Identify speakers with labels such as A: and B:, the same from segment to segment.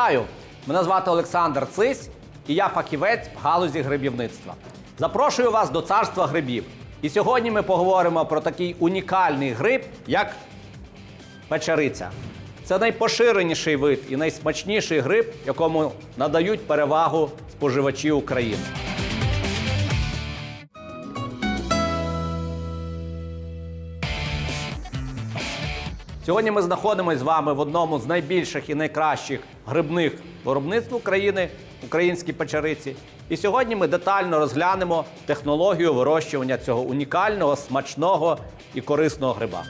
A: Вітаю! Мене звати Олександр Цись, і я фахівець в галузі грибівництва. Запрошую вас до царства грибів. І сьогодні ми поговоримо про такий унікальний гриб, як печериця. Це найпоширеніший вид і найсмачніший гриб, якому надають перевагу споживачі України. Сьогодні ми знаходимося з вами в одному з найбільших і найкращих грибних виробництв України українській печериці. І сьогодні ми детально розглянемо технологію вирощування цього унікального, смачного і корисного гриба.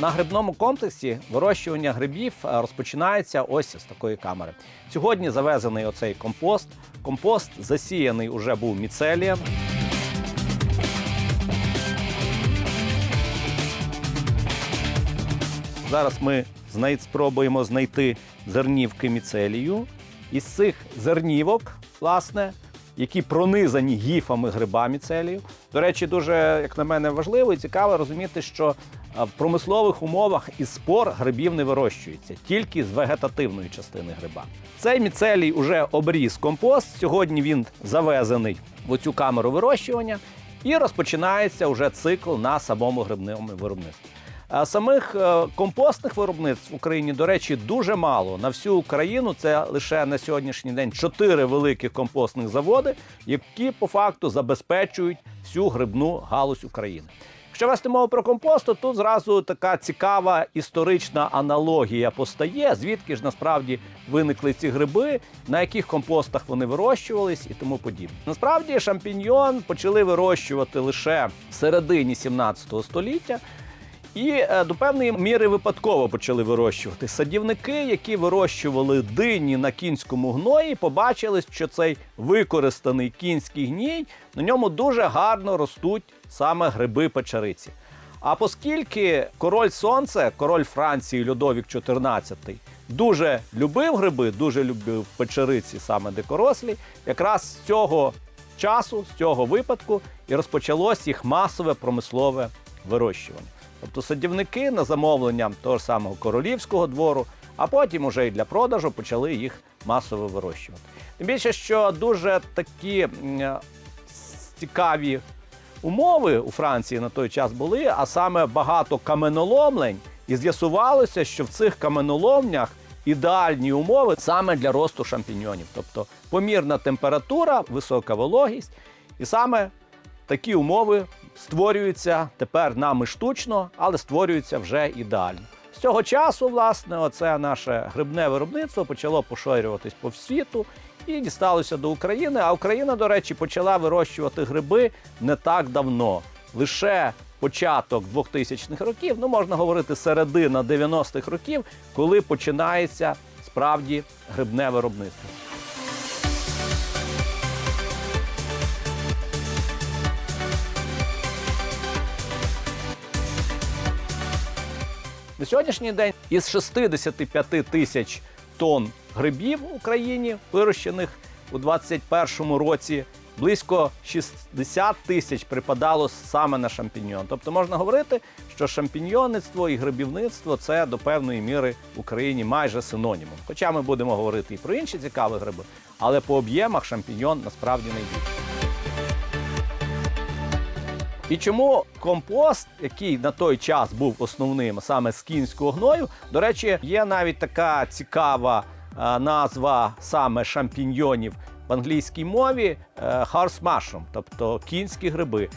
A: На грибному комплексі вирощування грибів е, розпочинається ось з такої камери. Сьогодні завезений оцей компост. Компост засіяний уже був міцелієм. Зараз ми спробуємо знайти зернівки міцелію. Із цих зернівок, власне, які пронизані гіфами гриба міцелію. До речі, дуже, як на мене, важливо і цікаво розуміти, що в промислових умовах із спор грибів не вирощується, тільки з вегетативної частини гриба. Цей міцелій уже обріз компост. Сьогодні він завезений в оцю камеру вирощування, і розпочинається вже цикл на самому грибному виробництві. Самих е, компостних виробництв в Україні, до речі, дуже мало. На всю Україну це лише на сьогоднішній день чотири великих компостних заводи, які по факту забезпечують всю грибну галузь України. Якщо вести мову про компост, то тут зразу така цікава історична аналогія постає, звідки ж насправді виникли ці гриби, на яких компостах вони вирощувались і тому подібне. Насправді шампіньйон почали вирощувати лише в середині 17 століття. І е, до певної міри випадково почали вирощувати. Садівники, які вирощували дині на кінському гної, побачили, що цей використаний кінський гній на ньому дуже гарно ростуть саме гриби печериці. А оскільки король сонце, король Франції Людовік XIV, дуже любив гриби, дуже любив печериці, саме дикорослі, якраз з цього часу, з цього випадку, і розпочалось їх масове промислове вирощування. Тобто садівники на замовлення того ж самого королівського двору, а потім уже і для продажу почали їх масово вирощувати. Тим більше, що дуже такі цікаві умови у Франції на той час були, а саме багато каменоломлень, і з'ясувалося, що в цих каменоломнях ідеальні умови саме для росту шампіньйонів, тобто помірна температура, висока вологість, і саме такі умови створюються тепер нами штучно, але створюються вже ідеально. З цього часу, власне, оце наше грибне виробництво почало поширюватись по світу і дісталося до України. А Україна, до речі, почала вирощувати гриби не так давно. Лише початок 2000-х років, ну можна говорити, середина 90-х років, коли починається справді грибне виробництво. На сьогоднішній день із 65 тисяч тонн грибів в Україні, вирощених у 2021 році, близько 60 тисяч припадало саме на шампіньйон. Тобто можна говорити, що шампіньйонництво і грибівництво це до певної міри в Україні майже синонімом. Хоча ми будемо говорити і про інші цікаві гриби, але по об'ємах шампіньйон насправді найбільший. І чому компост, який на той час був основним саме з кінського гною, до речі, є навіть така цікава е, назва саме шампіньйонів в англійській мові е, horse mushroom, тобто кінські гриби.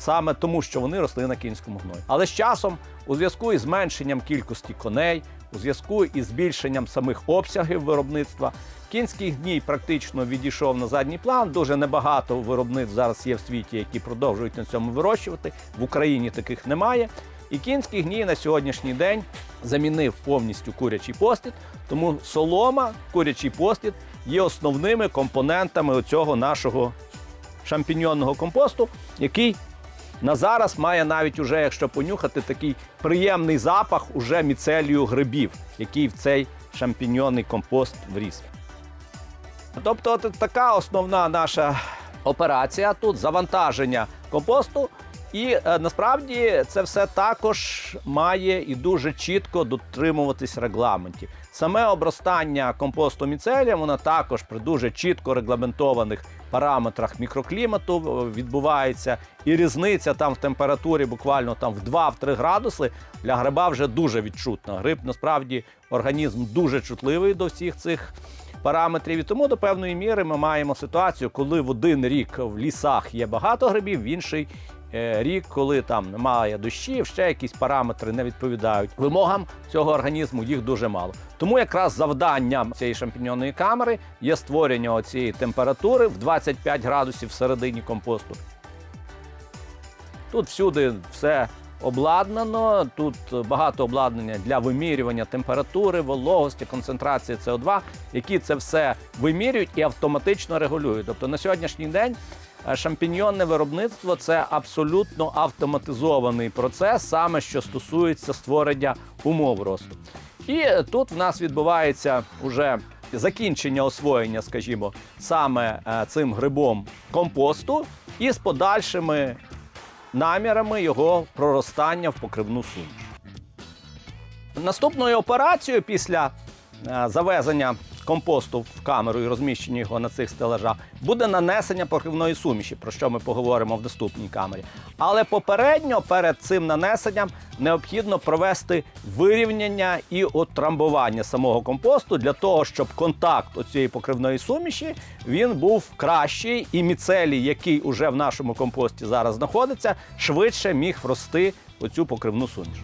A: Саме тому, що вони росли на кінському гної. Але з часом, у зв'язку із зменшенням кількості коней, у зв'язку із збільшенням самих обсягів виробництва, кінський гній практично відійшов на задній план. Дуже небагато виробництв зараз є в світі, які продовжують на цьому вирощувати. В Україні таких немає. І кінський гній на сьогоднішній день замінив повністю курячий послід, тому солома, курячий послід є основними компонентами цього нашого шампіньонного компосту, який на зараз має навіть уже, якщо понюхати, такий приємний запах уже міцелію грибів, який в цей шампіньонний компост вріс. Тобто, от така основна наша операція тут завантаження компосту І е, насправді це все також має і дуже чітко дотримуватись регламентів. Саме обростання компосту міцелієм, воно також при дуже чітко регламентованих параметрах мікроклімату е, відбувається. І різниця там в температурі буквально там в 2-3 градуси для гриба вже дуже відчутна. Гриб насправді організм дуже чутливий до всіх цих параметрів. І тому до певної міри ми маємо ситуацію, коли в один рік в лісах є багато грибів, в інший рік, коли там немає дощів, ще якісь параметри не відповідають вимогам цього організму, їх дуже мало. Тому якраз завданням цієї шампіньонної камери є створення цієї температури в 25 градусів всередині компосту. Тут всюди все обладнано. Тут багато обладнання для вимірювання температури, вологості, концентрації СО2, які це все вимірюють і автоматично регулюють. Тобто на сьогоднішній день е, шампіньйонне виробництво це абсолютно автоматизований процес, саме що стосується створення умов росту. І тут в нас відбувається уже закінчення освоєння, скажімо, саме е, цим грибом компосту і з подальшими намірами його проростання в покривну суміш. Наступною операцією після е, завезення компосту в камеру і розміщення його на цих стелажах буде нанесення покривної суміші, про що ми поговоримо в доступній камері. Але попередньо перед цим нанесенням необхідно провести вирівняння і отрамбування самого компосту для того, щоб контакт цієї покривної суміші він був кращий, і міцелій, який уже в нашому компості зараз знаходиться, швидше міг врости оцю покривну суміш.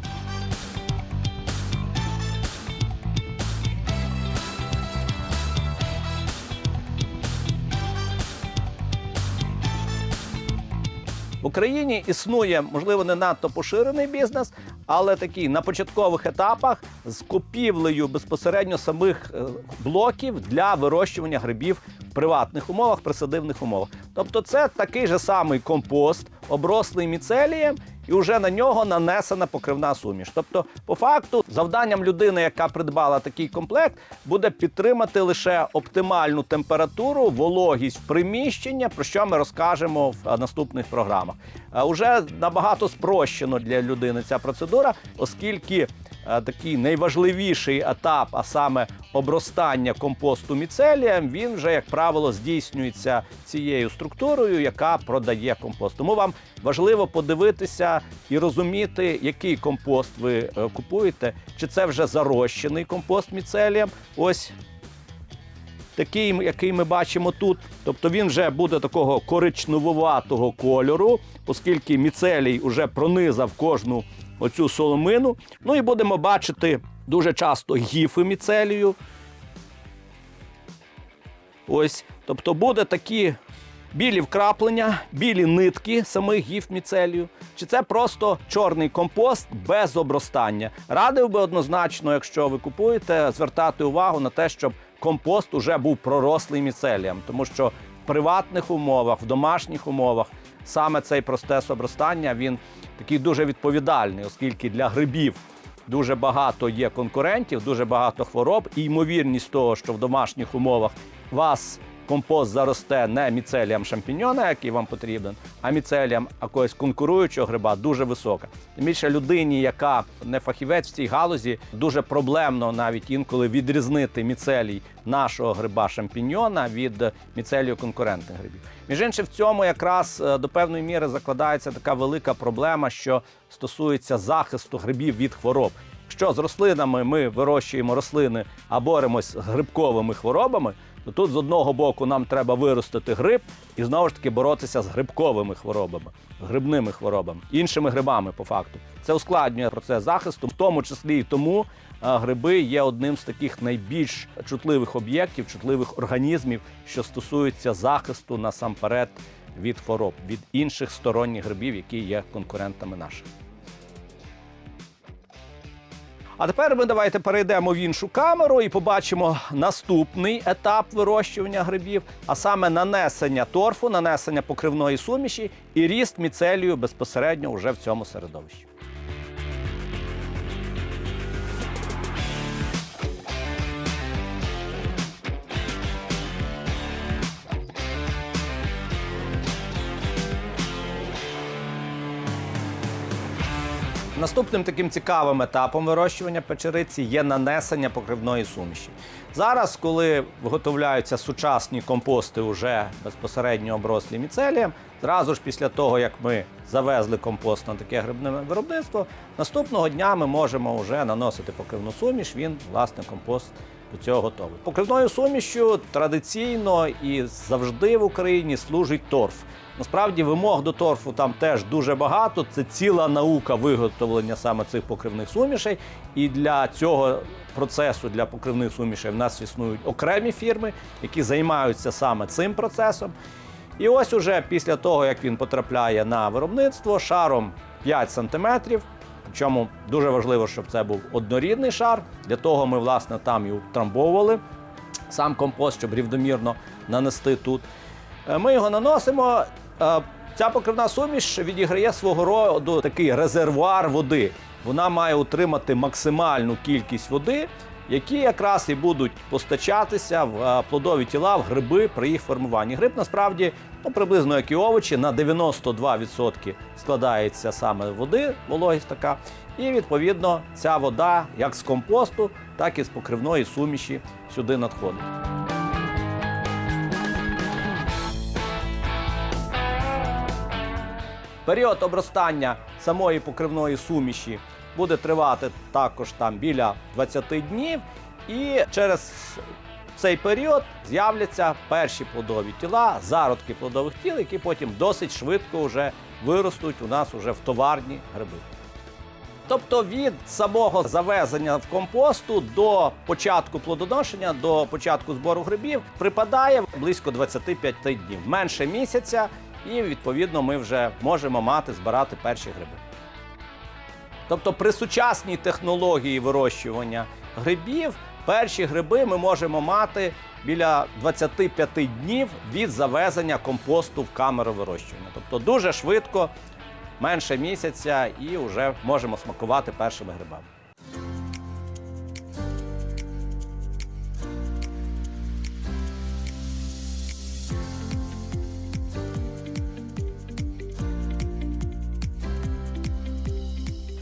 A: Україні існує, можливо, не надто поширений бізнес, але такий на початкових етапах з купівлею безпосередньо самих е, блоків для вирощування грибів в приватних умовах, присадивних умовах. Тобто, це такий же самий компост, оброслий міцелієм, і вже на нього нанесена покривна суміш. Тобто, по факту, завданням людини, яка придбала такий комплект, буде підтримати лише оптимальну температуру, вологість приміщення, про що ми розкажемо в е, наступних програмах. Е, Уже набагато спрощено для людини ця процедура, оскільки такий найважливіший етап, а саме обростання компосту міцелієм, він вже, як правило, здійснюється цією структурою, яка продає компост. Тому вам важливо подивитися і розуміти, який компост ви е, купуєте, чи це вже зарощений компост міцелієм. Ось такий, який ми бачимо тут. Тобто він вже буде такого коричневуватого кольору, оскільки міцелій вже пронизав кожну оцю соломину. Ну і будемо бачити дуже часто гіфи міцелію. Ось, тобто буде такі білі вкраплення, білі нитки самих гіф міцелію. Чи це просто чорний компост без обростання? Радив би однозначно, якщо ви купуєте, звертати увагу на те, щоб компост уже був пророслий міцелієм, тому що в приватних умовах, в домашніх умовах саме цей процес обростання він такий дуже відповідальний, оскільки для грибів дуже багато є конкурентів, дуже багато хвороб, і ймовірність того, що в домашніх умовах вас компост заросте не міцелієм шампіньона, який вам потрібен, а міцелієм якогось конкуруючого гриба, дуже висока. Тим більше людині, яка не фахівець в цій галузі, дуже проблемно навіть інколи відрізнити міцелій нашого гриба шампіньона від міцелію конкурентних грибів. Між іншим, в цьому якраз е, до певної міри закладається така велика проблема, що стосується захисту грибів від хвороб. Якщо з рослинами ми вирощуємо рослини, а боремось з грибковими хворобами, то тут з одного боку нам треба виростити гриб і знову ж таки боротися з грибковими хворобами, грибними хворобами, іншими грибами по факту. Це ускладнює процес захисту, в тому числі і тому гриби є одним з таких найбільш чутливих об'єктів, чутливих організмів, що стосуються захисту насамперед від хвороб, від інших сторонніх грибів, які є конкурентами наших. А тепер ми давайте перейдемо в іншу камеру і побачимо наступний етап вирощування грибів, а саме нанесення торфу, нанесення покривної суміші і ріст міцелію безпосередньо вже в цьому середовищі. Наступним таким цікавим етапом вирощування печериці є нанесення покривної суміші. Зараз, коли виготовляються сучасні компости уже безпосередньо оброслі міцелієм, зразу ж після того, як ми завезли компост на таке грибне виробництво, наступного дня ми можемо вже наносити покривну суміш. Він, власне, компост до цього готовий. Покривною сумішю традиційно і завжди в Україні служить торф. Насправді вимог до торфу там теж дуже багато. Це ціла наука виготовлення саме цих покривних сумішей. І для цього процесу для покривних сумішей в нас існують окремі фірми, які займаються саме цим процесом. І ось уже після того, як він потрапляє на виробництво шаром 5 см, причому дуже важливо, щоб це був однорідний шар. Для того ми, власне, там і утрамбовували сам компост, щоб рівномірно нанести тут. Е, Ми його наносимо. Е, Ця покривна суміш відіграє свого роду такий резервуар води. Вона має утримати максимальну кількість води, які якраз і будуть постачатися в е, плодові тіла, в гриби при їх формуванні. Гриб насправді ну, приблизно як і овочі, на 92% складається саме води, вологість така. І відповідно ця вода як з компосту, так і з покривної суміші сюди надходить. Період обростання самої покривної суміші буде тривати також там біля 20 днів, і через цей період з'являться перші плодові тіла, зародки плодових тіл, які потім досить швидко вже виростуть у нас уже в товарні гриби. Тобто від самого завезення в компосту до початку плодоношення, до початку збору грибів припадає близько 25 днів, менше місяця, і відповідно ми вже можемо мати збирати перші гриби. Тобто при сучасній технології вирощування грибів перші гриби ми можемо мати біля 25 днів від завезення компосту в камеру вирощування. Тобто дуже швидко, менше місяця, і вже можемо смакувати першими грибами.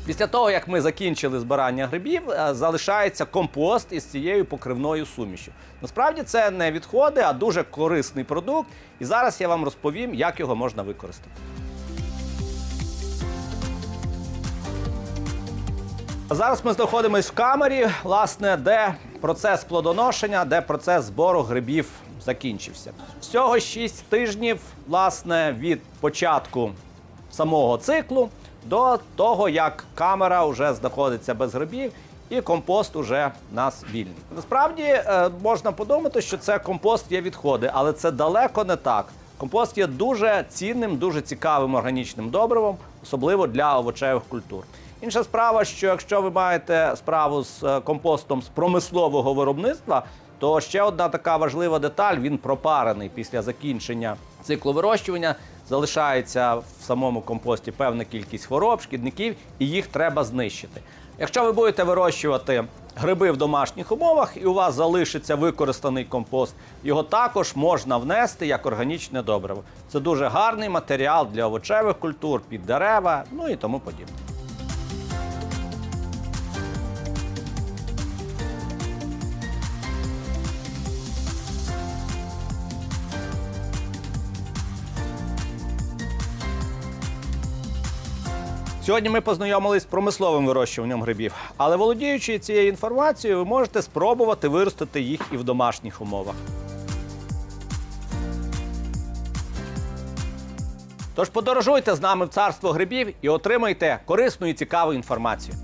A: Після того, як ми закінчили збирання грибів, е, залишається компост із цією покривною сумішю. Насправді це не відходи, а дуже корисний продукт. І зараз я вам розповім, як його можна використати. Зараз ми знаходимося в камері, власне, де процес плодоношення, де процес збору грибів закінчився. Всього 6 тижнів, власне, від початку самого циклу до того, як камера вже знаходиться без грибів. І компост уже нас вільний. Насправді е, можна подумати, що це компост є відходи, але це далеко не так. Компост є дуже цінним, дуже цікавим органічним добривом, особливо для овочевих культур. Інша справа, що якщо ви маєте справу з е, компостом з промислового виробництва, то ще одна така важлива деталь: він пропарений після закінчення циклу вирощування. Залишається в самому компості певна кількість хвороб, шкідників, і їх треба знищити. Якщо ви будете вирощувати гриби в домашніх умовах, і у вас залишиться використаний компост, його також можна внести як органічне добриво. Це дуже гарний матеріал для овочевих культур, під дерева, ну і тому подібне. Сьогодні ми познайомились з промисловим вирощуванням грибів, але володіючи цією інформацією, ви можете спробувати виростити їх і в домашніх умовах. Тож подорожуйте з нами в царство грибів і отримайте корисну і цікаву інформацію.